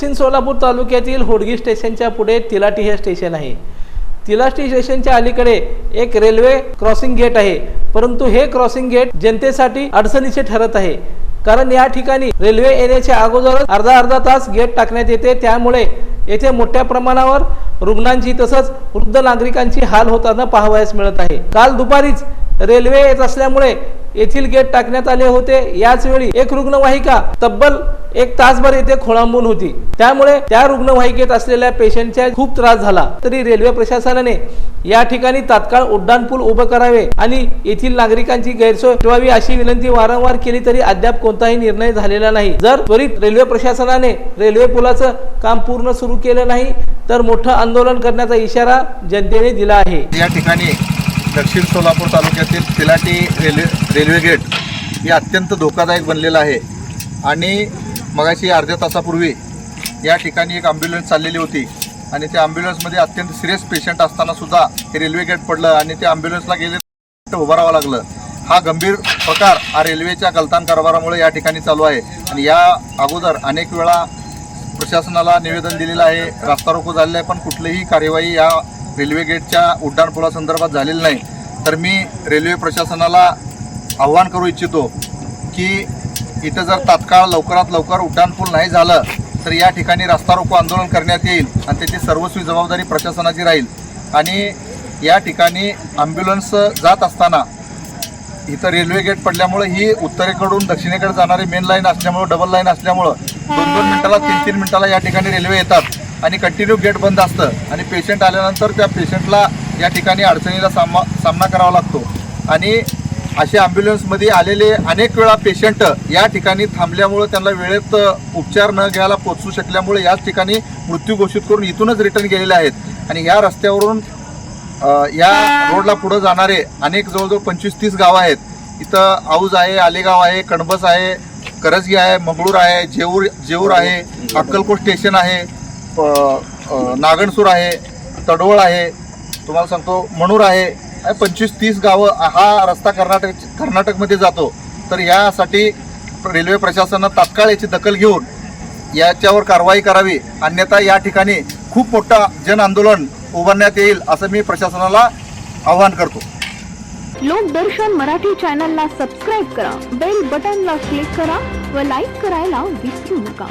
दक्षिण सोलापूर तालुक्यातील होडगी स्टेशनच्या पुढे तिलाटी हे स्टेशन आहे. तिलाटी स्टेशनच्या अलीकडे एक रेल्वे क्रॉसिंग गेट आहे. परंतु हे क्रॉसिंग गेट जनतेसाठी अडचणीचे ठरत आहे. कारण या ठिकाणी रेल्वे येण्याच्या अगोदरच अर्धा अर्धा तास गेट टाकण्यात येते. त्यामुळे येथे मोठ्या प्रमाणावर रुग्णांची तसंच वृद्ध नागरिकांची हाल होताना पाहावयास मिळत आहे. काल दुपारीच रेल्वे येत असल्यामुळे येथील गेट टाकण्यात आले होते. याच वेळी एक रुग्णवाहिका तब्बल एक तासभर येथे खोळंबून होती. त्यामुळे त्या रुग्णवाहिकेत असलेल्या पेशंटच्या खूप त्रास झाला. तरी रेल्वे प्रशासनाने या ठिकाणी तात्काळ उड्डाणपूल उभं करावे आणि येथील नागरिकांची गैरसोय ठेवावी अशी विनंती वारंवार केली तरी अद्याप कोणताही निर्णय झालेला नाही. जर त्वरित रेल्वे प्रशासनाने रेल्वे पुलाचं काम पूर्ण सुरू केलं नाही तर मोठं आंदोलन करण्याचा इशारा जनतेने दिला आहे. या ठिकाणी दक्षिण सोलापूर तालुक्यातील तिलाटी रेल्वे रेल्वे गेट हे अत्यंत धोकादायक बनलेलं आहे. आणि मगाशी अर्ध्या तासापूर्वी या ठिकाणी एक ॲम्ब्युलन्स चाललेली होती. आणि त्या ॲम्ब्युलन्समध्ये अत्यंत सिरियस पेशंट असताना सुद्धा हे रेल्वे गेट पडलं आणि त्या ॲम्ब्युलन्सला गेले उभं राहावं लागलं. हा गंभीर प्रकार हा रेल्वेच्या गलतान कारभारामुळे या ठिकाणी चालू आहे. आणि या अगोदर अनेक वेळा प्रशासनाला निवेदन दिलेलं आहे. रास्ता रोको झालेला आहे पण कुठलीही कार्यवाही या रेल्वे गेटच्या उड्डाणपुलासंदर्भात झालेलं नाही तर मी रेल्वे प्रशासनाला आव्हान करू इच्छितो की इथं जर तात्काळ लवकरात लवकर उड्डाणपूल नाही झालं तर या ठिकाणी रस्ता रोको आंदोलन करण्यात येईल आणि त्याची सर्वस्वी जबाबदारी प्रशासनाची राहील. आणि या ठिकाणी ॲम्ब्युलन्स जात असताना इथं रेल्वे गेट पडल्यामुळं ही उत्तरेकडून दक्षिणेकडे जाणारी मेन लाईन असल्यामुळं डबल लाईन असल्यामुळं दोन दोन मिनिटाला तीन तीन मिनिटाला या ठिकाणी रेल्वे येतात. आणि कंटिन्यू गेट बंद असतं. आणि पेशंट आल्यानंतर त्या पेशंटला या ठिकाणी अडचणीला सामना सामना करावा लागतो. आणि असे ॲम्ब्युलन्समध्ये आलेले अनेक वेळा पेशंट या ठिकाणी थांबल्यामुळं त्यांना वेळेत उपचार न घ्यायला पोचू शकल्यामुळे याच ठिकाणी मृत्यू घोषित करून इथूनच रिटर्न गेलेले आहेत. आणि या रस्त्यावरून या रोडला पुढं जाणारे अनेक जवळजवळ पंचवीस तीस गावं आहेत. इथं औज आहे आलेगाव आहे कणबस आहे करजगी आहे मंगळूर आहे जेऊर जेऊर आहे अक्कलकोट स्टेशन आहे. नागणसूर आहे तडवळ आहे तुम्हाला सांगतो मणूर आहे पंचवीस तीस गावं हा रस्ता कर्नाटक कर्नाटकमध्ये जातो. तर यासाठी रेल्वे प्रशासनानं तात्काळ याची दखल घेऊन याच्यावर कारवाई करावी. अन्यथा या ठिकाणी खूप मोठा जन आंदोलन उभारण्यात येईल असं मी प्रशासनाला आवाहन करतो. लोकदर्शन मराठी चॅनलला सबस्क्राईब करा बेल बटनला क्लिक करा व लाईक करायला विसरू नका.